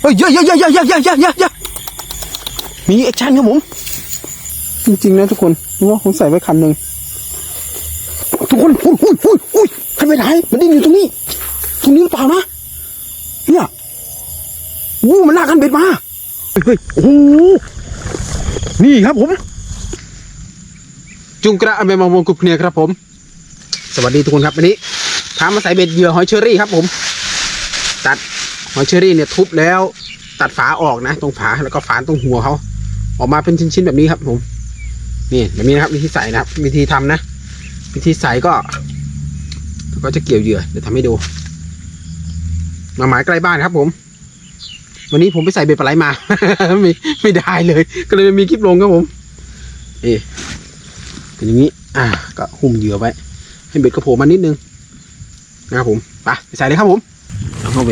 เฮ้ยเยอะเยอะเยอะเยอะเยอะเยอะเยอะเยอะเยอะมีแอคชั่นครับผม จริงๆนะทุกคนนี่ว่าผมใส่ไว้คันหนึ่งทุกคนอุ้ยอุ้ยอุ้ยอุ้ยใครไปไหนมันดิ้นอยู่ตรงนี้ ตรงนี้หรือเปล่านะ เนี่ยวู้มันลากกันเบ็ดมาเฮ้ยเฮ้ยโอ้โหนี่ครับผม จุงกระอเมมามงกุบเนียครับผม สวัสดีทุกคนครับวันนี้พามาใส่เบ็ดเหยื่อหอยเชอรี่ครับผม ตัด หอยเชอรี่เนี่ยทุบแล้วตัดฝาออกนะ ตรงฝาแล้วก็ฝานตรงหัวเขาออกมาเป็นชิ้นๆแบบนี้ครับผมนี่แบบนี้นะครับวิธีใส่นะครับวิธีทำนะวิธีใส่ก็ ก็จะเกี่ยวเหยื่อเดี๋ยวทำให้ดูมาหมายใกล้บ้านครับผม วันนี้ผมไปใส่เบ็ดปลาไหลมา ไม่ไม่ได้เลย ก็เลยไม่มีคลิปลงครับผมนี่เป็นอย่างนี้ อ่า ก็หุ้มเหยื่อไว้ ให้เบ็ดกระโผล่มานิดนึงนะครับผมไปไปใส่เลยครับผมเอาเข้าไป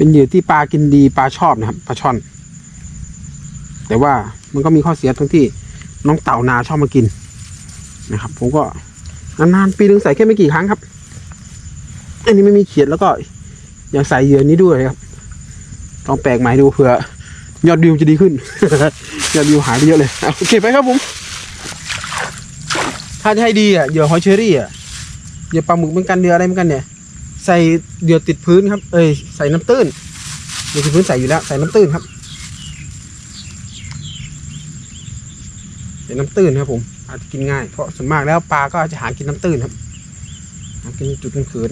เป็นเหยื่อที่ปลากินดีปลาชอบนะครับปลาช่อน แต่ว่ามันก็มีข้อเสียตรงที่น้องเต่านาชอบมากินนะครับ ผมก็นานๆปีนึงใส่แค่ไม่กี่ครั้งครับ อันนี้ไม่มีเขียดแล้วก็ ยังใส่เหยื่อนี้ด้วยครับลองแปลกใหม่ดูเผื่อยอดวิวจะดีขึ้น ยอดวิวหายไปเยอะเลยเอาโอเคไปครับผม ถ้าจะให้ดีอะเหยื่อหอยเชอรี่อะเหยื่อปลาหมึกเหมือนกันเหยื่ออะไรเหมือนกันเนี่ย ใส่เหยื่อติดพื้นครับ เอ้ยใส่น้ำตื้นเหยื่อติดพื้นใส่อยู่แล้วใส่น้ำตื้นครับใส่น้ำตื้นครับผม อาจจะกินง่ายเพราะส่วนมากแล้วปลาก็จะหากินน้ำตื้นครับหากินจุดเขิน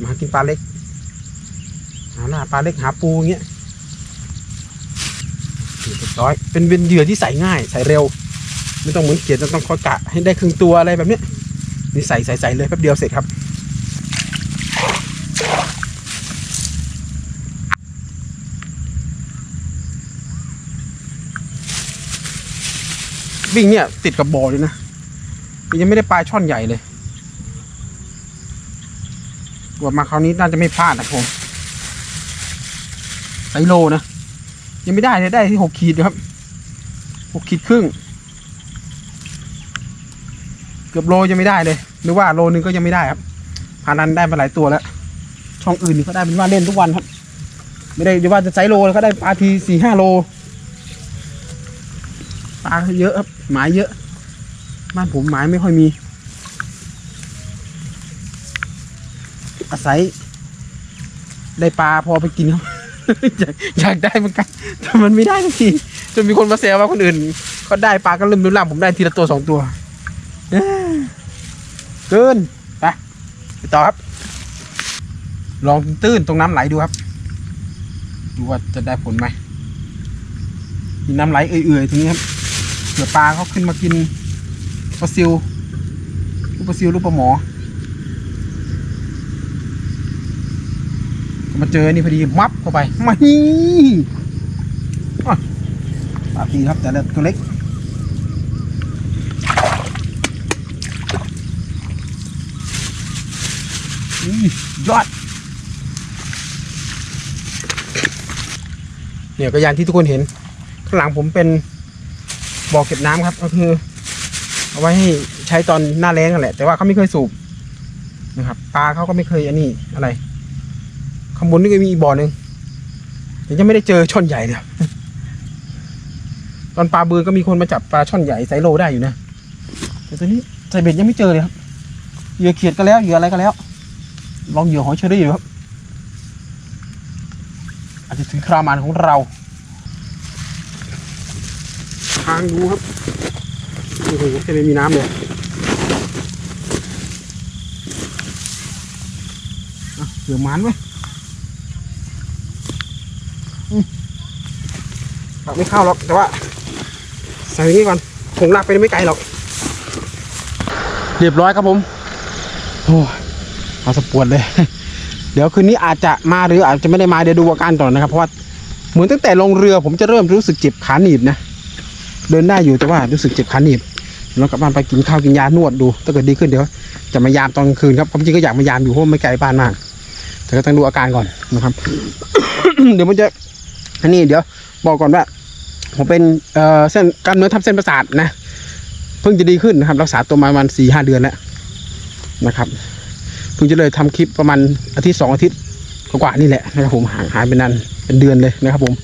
มาหากินปลาเล็ก หาหน้าปลาเล็กหาปูอย่างเงี้ยเรียบร้อย เป็นเป็นเหยื่อที่ใส่ง่ายใส่เร็ว ไม่ต้องเหมือนเขียดจะต้องคอยกะให้ได้ครึ่งตัวอะไรแบบเนี้ยนี่ใส่ใส่ใส่เลยแป๊บเดียวเสร็จครับวิ่งเนี่ยติดกับบ่อเลยนะยังไม่ได้ปลาช่อนใหญ่เลยกว่ามาคราวนี้น่าจะไม่พลาดนะผม ไซโลนะ ยังไม่ได้เลยได้ที่หกขีดครับหกขีดครึ่ง เกือบโลยังไม่ได้เลยหรือว่าโลนึงก็ยังไม่ได้ครับพานันได้มาหลายตัวแล้ว ช่องอื่นก็ได้เป็นว่าเล่นทุกวันครับ ไม่ได้จะว่าจะไซโลแล้วก็ได้ปลาทีสี่ห้าโลปลาเยอะครับหมายเยอะ บ้านผมหมายไม่ค่อยมี อาศัย ได้ปลาพอไปกินครับ อยากอยากได้เหมือนกันแต่มันไม่ได้สักทีจนมีคนมาแซวว่าคนอื่นเขาได้ปลาก็เริ่มล่ำผมได้ทีละตัวสองตัวเอ้อเกินไปไปต่อครับ ลองตื้นตรงน้ำไหลดูครับ ดูว่าจะได้ผลไหมมีน้ำไหลเอื่อยๆตรงนี้ครับเผื่อปลาเขาขึ้นมากินปลาซิวลูกปลาซิวลูกปลาหมอ มาเจอนี่พอดีมับเข้าไปมาฮีอ่ปลาปีครับแต่ละตัวเล็กอื้อยอด เนี่ยก็อย่างที่ทุกคนเห็น ข้างหลังผมเป็นบ่อเก็บน้ำครับ ก็คือ เอาไว้ให้ใช้ตอนหน้าแล้งนั่นแหละ แต่ว่าเขาไม่เคยสูบนะครับปลาเขาก็ไม่เคยอันนี้อะไร ข้างบนนี่ก็มีอีกบ่อหนึ่งแต่ยังไม่ได้เจอช่อนใหญ่เลยครับตอนปลาเบือก็มีคนมาจับปลาช่อนใหญ่ไซโลได้อยู่นะแต่ตัวนี้ใส่เบ็ดยังไม่เจอเลยครับเหยื่อเขียดก็แล้วเหยื่ออะไรก็แล้ว ลองเหยื่อหอยเชอรี่ดูครับอาจจะถึงคราวมันของเรา ทางดูครับโอ้โหแค่ไม่มีน้ำเลยอะเสือมันไว้อืมปัก ไม่เข้าหรอก แต่ว่า ใส่อย่างนี้ก่อนคงลากไปไม่ไกลหรอก เรียบร้อยครับผมโอ้เอาสะปวดเลย เดี๋ยวคืนนี้อาจจะมาหรืออาจจะไม่ได้มาเดี๋ยวดูอาการต่อนนะครับ เพราะว่าเหมือนตั้งแต่ลงเรือผมจะเริ่มรู้สึกเจ็บขาหนีบนะ เดินได้อยู่แต่ว่ารู้สึกเจ็บขาหนีบแล้วกลับบ้านไปกินข้าวกินยานวดดู ถ้าเกิดดีขึ้นเดี๋ยวจะมายามตอนกลางคืนครับความจริงก็อยากมายามอยู่เพราะไม่ไกลบ้านมาก แต่ก็ต้องดูอาการก่อนนะครับ เดี๋ยวมันจะอันนี้เดี๋ยวบอกก่อนว่า ผมเป็นเอ่อเส้นกล้ามเนื้อทับเส้นประสาทนะเพิ่งจะดีขึ้นนะครับ รักษาตัวมาประมาณสี่ห้าเดือนแล้วนะครับเพิ่งจะเลยทำคลิปประมาณอาทิตย์สองอาทิตย์กว่าๆนี่แหละนะครับผมห่างหายไปนานเป็นเดือนเลยนะครับ ผม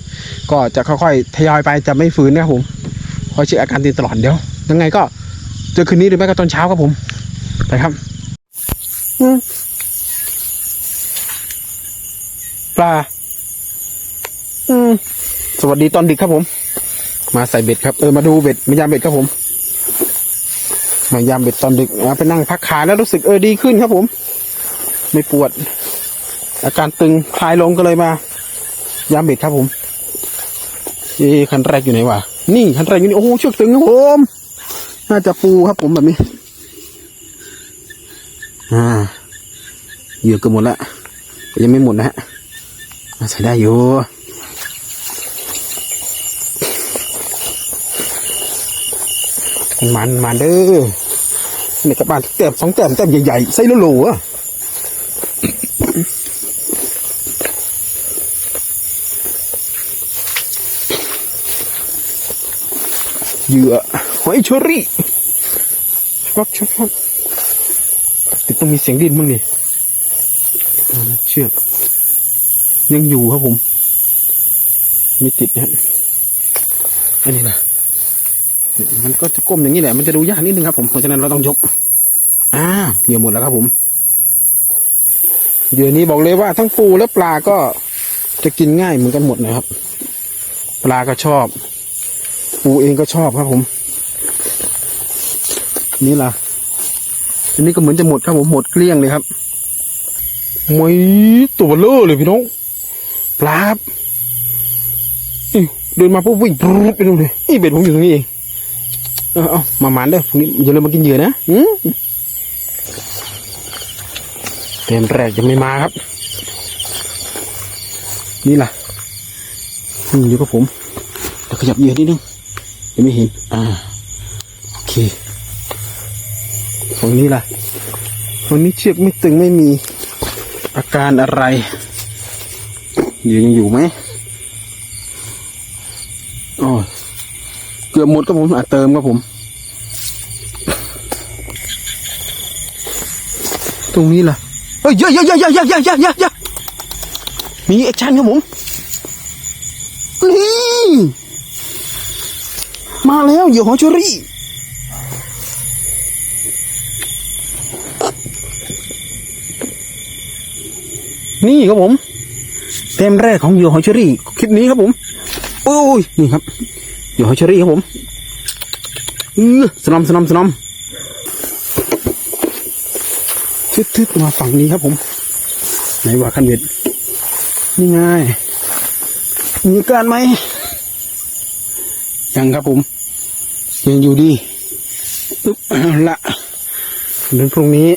ก็จะค่อยๆทยอยไปจะไม่ฝืนนะครับผมคอยเช็คอาการตีตลอดเดี๋ยวยังไงก็เจอคืนนี้หรือไม่ก็ตอนเช้าครับผมไปครับอืมปลาอืมสวัสดีตอนดึกครับผม มาใส่เบ็ดครับเออมาดูเบ็ดมายามเบ็ดครับผม มายามเบ็ดตอนดึกนะไปนั่งพักขาแล้วรู้สึกเออดีขึ้นครับผม ไม่ปวด อาการตึงคลายลงก็เลยมา ยามเบ็ดครับผมเอ๊คันแรกอยู่ไหนวะนี่คันแรกอยู่นี่โอ้โหเชือกตึงครับผมน่าจะปูครับผมแบบนี้ อ่าเหยื่อเกือบหมดล้วแต่ยังไม่หมดนะฮะใส่ได้อยู่ มันมันเด้อนี่กระบาลแต้มสองแต้มแต้มใหญ่ๆใส่โหลๆอะเหยื่อหอยชอรี่ชักชักชักแต่ต้องมีเสียงดินบ้างดิอ่เชือกยังอยู่ครับผม ไม่ติดนะอันนี้นะ มันก็จะก้มอย่างนี้แหละ มันจะดูยากนิดนึงครับผม เพราะฉะนั้นเราต้องยก อ่าเหยื่อหมดแล้วครับผม เหยื่อนี้บอกเลยว่าทั้งปูและปลาก็จะกินง่ายเหมือนกันหมดนะครับ ปลาก็ชอบ ปูเองก็ชอบครับผม นี่ล่ะ อันนี้ก็เหมือนจะหมดครับผมหมดเกลี้ยงเลยครับไม่ตัวเลอเลยพี่น้อง ปลาครับเดินมาปุ๊บวิ่งปรูดไปนู่นเลยนี่เบ็ดผมอยู่ตรงนี้เอง เอาเอามาหมานเด้อพรุ่งนี้อย่าลืมมากินเหยื่อนะอืมเต็มแรกจะไม่มาครับ นี่ล่ะอืมอยู่กับผมแต่ขยับเหยื่อนิดนึงยังไม่เห็น อ่า โอเคตรงนี้ล่ะวันนี้เชือกไม่ตึงไม่มีอาการอะไรเหยื่อยังอยู่ไหมอ้ยเกือบหมดครับผมอาจเติมครับผม ตรงนี้ล่ะเฮ้ยเยอะเยอะเยอะเยอะเยอะเยอะเยอะเยอะเยมีแอคชั่นครับผมนี่มาแล้วเหยื่อหอยเชอรี่นี่ครับผม เต็มแรกของเหยื่อหอยเชอรี่คลิปนี้ครับผมโอ้ยนี่ครับ เหยื่อหอยเชอรี่ครับผมเออสนอมสนอมสนอมทึดๆมาฝั่งนี้ครับผม ไหนว่าคันเบ็ดนี่ไงมีการไหมยังครับผม ยังอยู่ดีปึ๊บละเดินพรุ่งนี้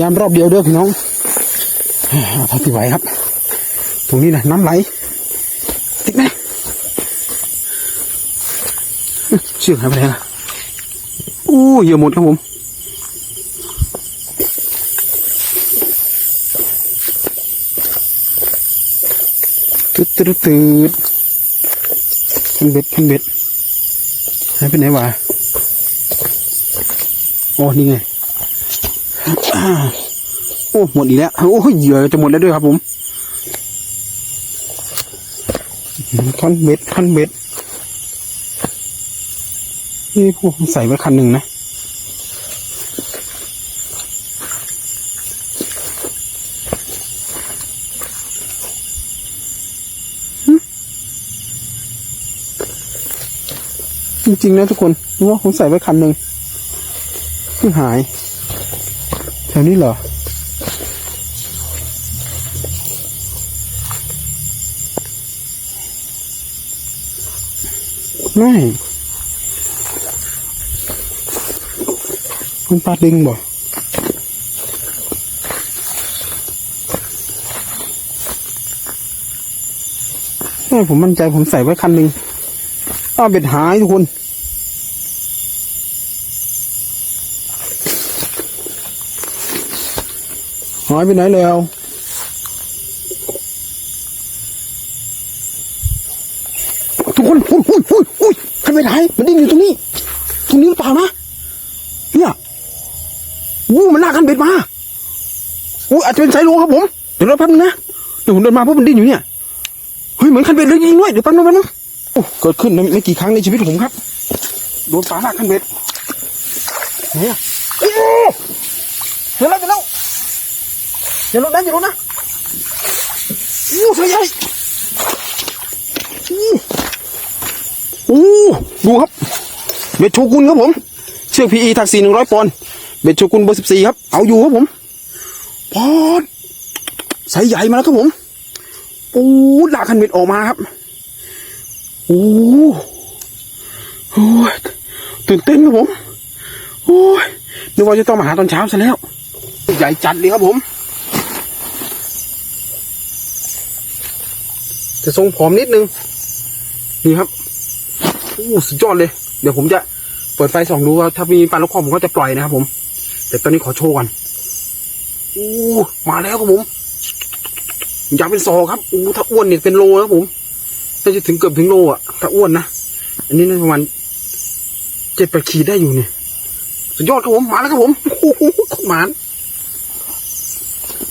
ยามรอบเดียวเด้อพี่น้องเอาเท่าที่ไหวครับ ตรงนี้นะน้ำไหล ติดไหม เชือกหายไปไหนล่ะอู้เหยื่อหมดครับผมตืดตืดตืดคันเบ็ดคันเบ็ดหายไปไหนวะโอ้นี่ไงอ้าวโอ้หมดอีกแล้วโอ้เหยื่อจะหมดแล้วด้วยครับผมคันเบ็ดคันเบ็ด นี่ผมใส่ไว้คันหนึ่งนะจริงๆนะทุกคนรู้ว่าผมใส่ไว้คันหนึ่งเพิ่งหายแถวนี้เหรอ ไม่ คุณปลาดึงบ่ไม่ผมมั่นใจผมใส่ไว้คันหนึ่งอ้าเบ็ดหายทุกคน หายไปไหนแล้วทุกคนอุ้ยอุ้ยอุ้ยอุ้ยใครไปไหนมันดิ้นอยู่ตรงนี้ ตรงนี้หรือเปล่านะ เนี่ยวู้มันลากกันเบ็ดมา อู้อาจจะเป็นสายโลครับผมเดี๋ยวรอแป๊บนึงนะเดี๋ยวผมเดินมาเพราะมันดิ้นอยู่เนี่ยเฮ้ยเหมือนคันเบ็ดเลยจริงด้วยเดี๋ยวแป๊บนึงแป๊บนึงโอ้เกิดขึ้นไม่กี่ครั้งในชีวิตผมครับโดนปลาลากคันเบ็ดไหนอะโอ้เดี๋ยวแล้วเดี๋ยวแล้วอย่าลดนะอย่าลดนะโอ้สวยใหญ่โอ้โอ้ดูครับเบ็ดโชกุนครับผม เชือกพีอีถักสี่หนึ่งร้อยปอนด์เบ็ดโชกุนเบอร์สิบสี่ครับ เอาอยู่ครับผม ปอดไซส์ใหญ่มาแล้วครับผมโอ้ลากคันเบ็ดออกมาครับโอ้โอ้ยตื่นเต้นครับผมโอ้ยนึกว่าจะต้องมาหาตอนเช้าซะแล้ว ใหญ่จัดเลยครับผม จะทรงผอมนิดนึง นี่ครับโอ้สุดยอดเลย เดี๋ยวผมจะเปิดไฟส่องดูว่าถ้ามีปลาลูกคอผมก็จะปล่อยนะครับผม แต่ตอนนี้ขอโชว์ก่อน อ้มาแล้วครับผมยาวเป็นซอครับโอ้ถ้าอ้วนเนี่ยเป็นโลแล้วผมน่าจะถึงเกือบถึงโลอะถ้าอ้วนนะอันนี้น่าประมาณเจ็ดแปดขีดได้อยู่เนี่ยสุดยอดครับผมมาแล้วครับผมโอ้โหหมาน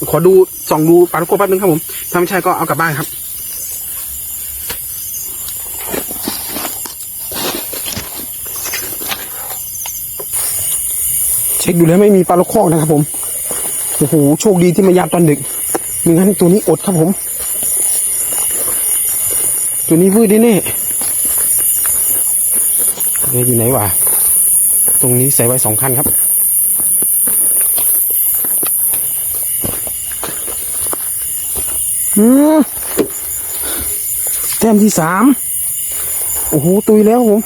ขอดูส่องดูปลาลูกคอแป๊บนึงครับผมถ้าไม่ใช่ก็เอากลับบ้านครับเช็คดูแล้วไม่มีปลาลูกคกนะครับผม โอ้โหโชคดีที่มายามตอนดึกไม่งั้นตัวนี้อดครับผม ตัวนี้วืดแน่ๆเนี่ยอยู่ไหนวะตรงนี้ใส่ไว้สองคันครับ อืมแต้มที่สาม โอ้โห ตุยแล้วผม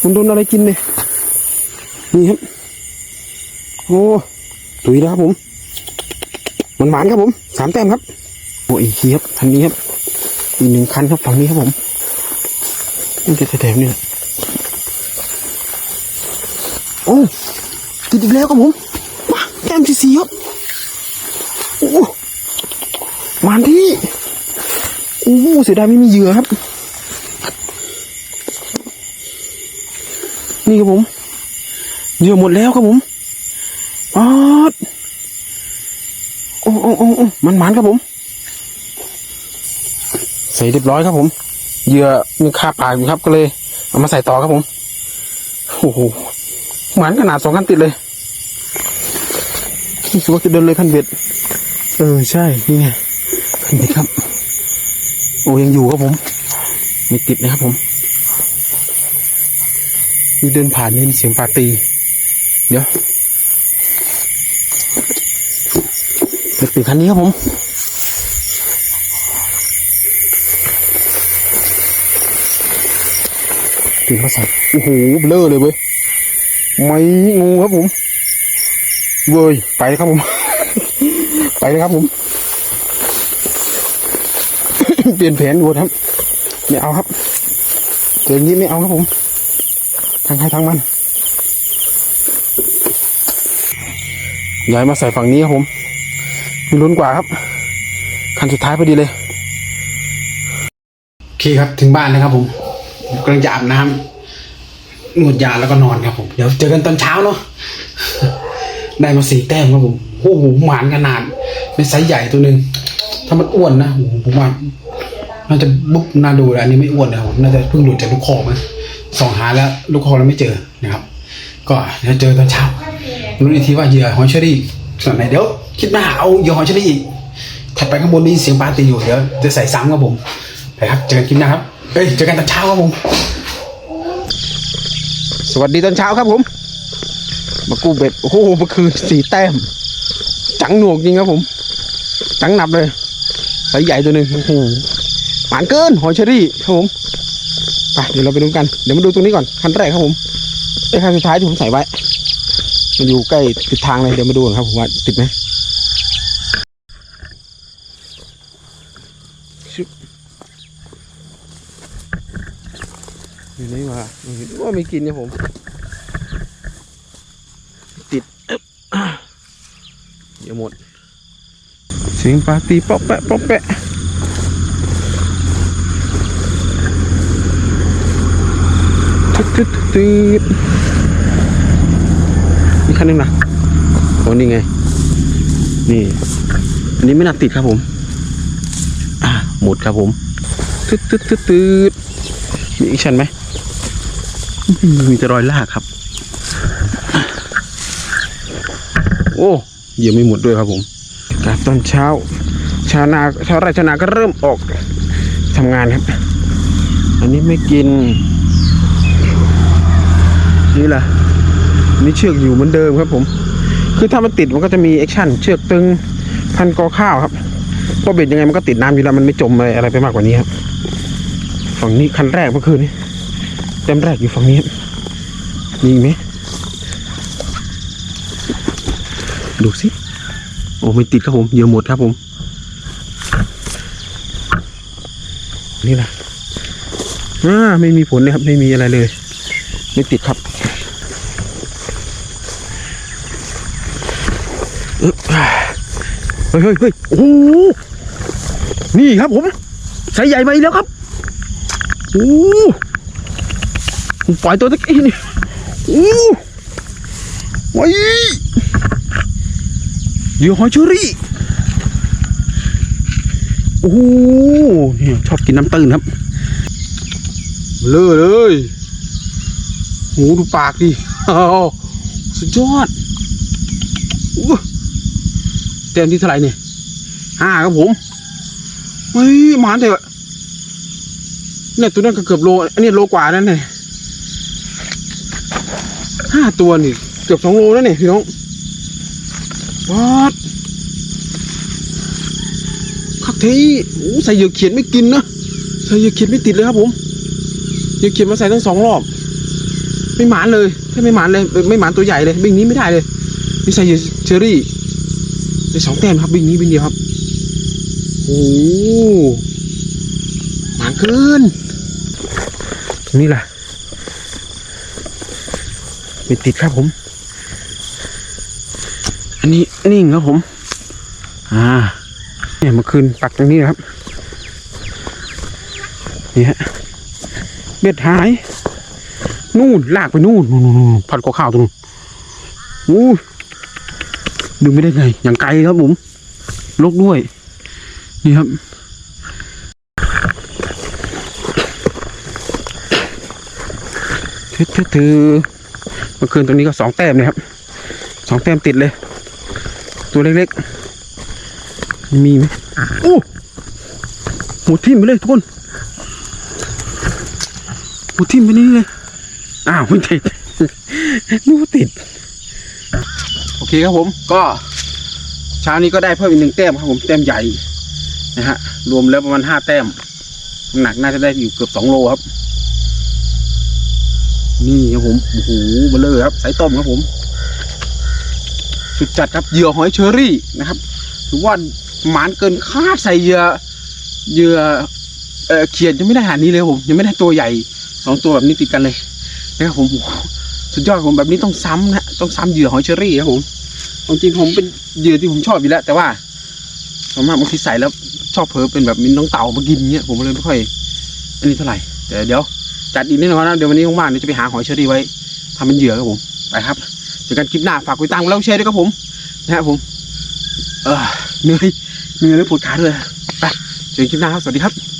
คุณโดนอะไรกินเนี่ยนี่ครับ โอ้ ตุยแล้วครับผม มันหมานครับผม สามแต้มครับ โอ้อีกทีครับคันนี้ครับ อีกหนึ่งคันครับฝั่งนี้ครับผมนี่จะแถมๆนี่แหละโอ้ติดอีกแล้วครับผมมาแต้มที่สี่ครับ โอ้หมานที่โอ้เสียดายไม่มีเหยื่อครับ นี่ครับผม เหยื่อหมดแล้วครับผม ดโอ้โอ้โอ้โอ้มันหมันครับผม ใส่เรียบร้อยครับผมเหยื่อมีคาปากอยู่ครับก็เลย เอามาใส่ต่อครับผมโอ้โหหมันขนาดสองคันติดเลยรู้สึกว่าจะเดินเลยคันเบ็ดเออใช่นี่ไงคันเบ็ดครับ โอ้ยังอยู่ครับผมไม่ติดนะครับผมมีเดินผ่านนี่เสียงปาตี เดี๋ยว เด็กติดคันนี้ครับผมตีเขาใส่โอ้โหเบลอเลยเว้ยไม่งูครับผมเว้ยไปเลยครับผม ไปเลยครับผม เปลี่ยนแผนดูครับไม่เอาครับเจออย่างนี้ไม่เอาครับผม ทางใครทางมันย้ายมาใส่ฝั่งนี้ครับผม มีลุ้นกว่าครับ คันสุดท้ายพอดีเลยโอเคครับถึงบ้านแล้วครับผมกำลังจะอาบน้ำนวดยาแล้วก็นอนครับผมเดี๋ยวเจอกันตอนเช้าเนาะได้มาสี่แต้มครับผมโอ้โหหมานขนาดเป็นไซส์ใหญ่ตัวหนึ่งถ้ามันอ้วนนะโอ้โหผมว่าน่าจะบุ๊บน่าดูเลยอันนี้ไม่อ้วนนะครับน่าจะเพิ่งหลุดจากลูกคอมาส่องหาแล้วลูกคอเราไม่เจอนะครับ ก็เดี๋ยวเจอตอนเช้ารู้อีกทีว่าเหยื่อหอยเชอรี่ส่วนไหนเดี๋ยว คิดมาเอาหยื่อหอยเชอรี่อีกถัดไปข้างบนนี้เสียงปลาตีอยู่เดี๋ยวจะใส่ซ้ำครับผมไปครับเจอกันคลิปหน้าครับเอ้ยเจอกันตอนเช้าครับผม สวัสดีตอนเช้าครับผม มากู้เบ็ดโอ้โหเมื่อคืนสี่แต้ม จังหนวกจริงครับผม จังหนับเลยไซส์ใหญ่ตัวหนึ่งโอ้โหหวานเกินหอยเชอรี่ครับผมไปเดี๋ยวเราไปดูกัน เดี๋ยวมาดูตรงนี้ก่อนคันแรกครับผมไอ้คันสุดท้ายที่ผมใส่ไว้ มันอยู่ใกล้ติดทางเลยเดี๋ยวมาดูกันครับผมว่าติดไหม ชึบอยู่ไหนวะว่าไม่กินครับผม ติดอึ๊บอะหมดเสียงปลาตีป๊อกแปะป๊อกแปะทึดทึดทึดนี่คันนึงนะโอ้นี่ไง นี่ อันนี้ไม่น่าติดครับผม หมดครับผมทึดทึดทึดทึดมีอีกชั้นไหมอืมมีแต่รอยลากครับ โอ้เหยี่ยมไม่หมดด้วยครับผมครับตอนเช้า ชาวนาชาวไร่ชาวนาก็เริ่มออกทำงานครับ อันนี้ไม่กิน นี่แหละนี่เชือกอยู่เหมือนเดิมครับผม คือถ้ามันติดมันก็จะมีแอคชั่นเชือกตึงพันกอข้าวครับ เพราะเบ็ดยังไงมันก็ติดน้ำอยู่แล้วมันไม่จมอะไรอะไรไปมากกว่านี้ครับ ฝั่งนี้คันแรกเมื่อคืนนี้เต็มแรกอยู่ฝั่งนี้มีอีกไหมดูสิ โอ้ไม่ติดครับผมเยอะหมดครับผม นี่แหละอ่าไม่มีผลเลยครับ ไม่มีอะไรเลย ไม่ติดครับเฮ้ยเฮ้ยเฮ้ยโอ้ นี่ครับผมใส่ใหญ่ไปแล้วครับโอ้หผมปล่อยตัวตะกี้นี่โอ้หไว้เหยื่อหอยเชอรี่โอ้โหเนี่ยชอบกินน้ำตื้นครับเลอเลยโหดูปากดิอ้าวสุดยอดเต็มที่เท่าไหร่เนี่ยห้าครับผม เฮ้ยหมานเถอะเนี่ยตัวนั้นก็เกือบโล อันนี้โลกว่านั่นเนี่ยห้าตัวนี่ เกือบสองโลแล้วเนี่ยพี่น้องวัดคักเทีโอ้ใส่เหยื่อเขียนไม่กินนะใส่เหยื่อเขียนไม่ติดเลยครับผมเหยื่อเขียนมาใส่ทั้งสองรอบ ไม่หมานเลยไม่หมานเลย ไม่หมานตัวใหญ่เลย บิงนี้ไม่ได้เลยนี่ใส่เหยื่อเชอรี่ได้สองแต้มครับ บิงนี้บิงเดียวครับ โอ้หมานเกิน ตรงนี้แหละไม่ติดครับผม อันนี้นิ่งครับผม อ่า เนี่ยเมื่อคืนปักตรงนี้นะครับนี่ฮะเบ็ดหาย นู่นลากไปนู่นนู่นนู่นนู่นพันกว่าข้าวตรงนู้นอู้ดึงไม่ได้ไง อย่างไกลครับผมลกด้วย นี่ครับ ถือถือถือเมื่อคืนตรงนี้ก็สองแต้มเลยครับสองแต้มติดเลย ตัวเล็กๆ มีไหมโอ้หมดทิ่มไปเลยทุกคนหมดทิ่มไปนี่เลยอ้าวไม่ติดนึกว่าติด โอเคครับผมก็เช้านี้ก็ได้เพิ่มอีกหนึ่งแต้มครับผมแต้มใหญ่ นะฮะ รวมแล้วประมาณห้าแต้มน้ำหนักน่าจะได้อยู่เกือบสองโลครับ นี่ครับผมโอ้โหเบลเลอร์ครับสายต้มครับผม สุดจัดครับเหยื่อหอยเชอรี่นะครับถือว่าหมานเกินคาดใส่เหยื่อเหยื่อเออเขียดยังไม่ได้ขนาดนี้เลยผมยังไม่ได้ตัวใหญ่สองตัวแบบนี้ติดกันเลยนะครับผมโอ้โหสุดยอดผมแบบนี้ต้องซ้ำนะต้องซ้ำเหยื่อหอยเชอรี่ครับผมจริงผมเป็นเหยื่อที่ผมชอบอยู่แล้ว แต่ว่าส่วนมกบางทีใส่แล้ว ชอบเผลอเป็นแบบมีน้องเต่ามากินเงี้ยผมเลยไม่ค่อย อันนี้เท่าไหร่แต่เดี๋ยวจัดอีกนิดหน่อยนะเดี๋ยววันนี้ว่างๆเดี๋ยวจะไปหาหอยเชอรี่ไว้ทำเป็นเหยื่อครับผมไปครับเจอกันคลิปหน้าฝากกดติดตามกดไลค์กดแชร์ด้วยครับผมนะครับผม เออเหนื่อยเหนื่อยแล้วปวดขาด้วยไปเจอกันคลิปหน้าครับสวัสดีครับ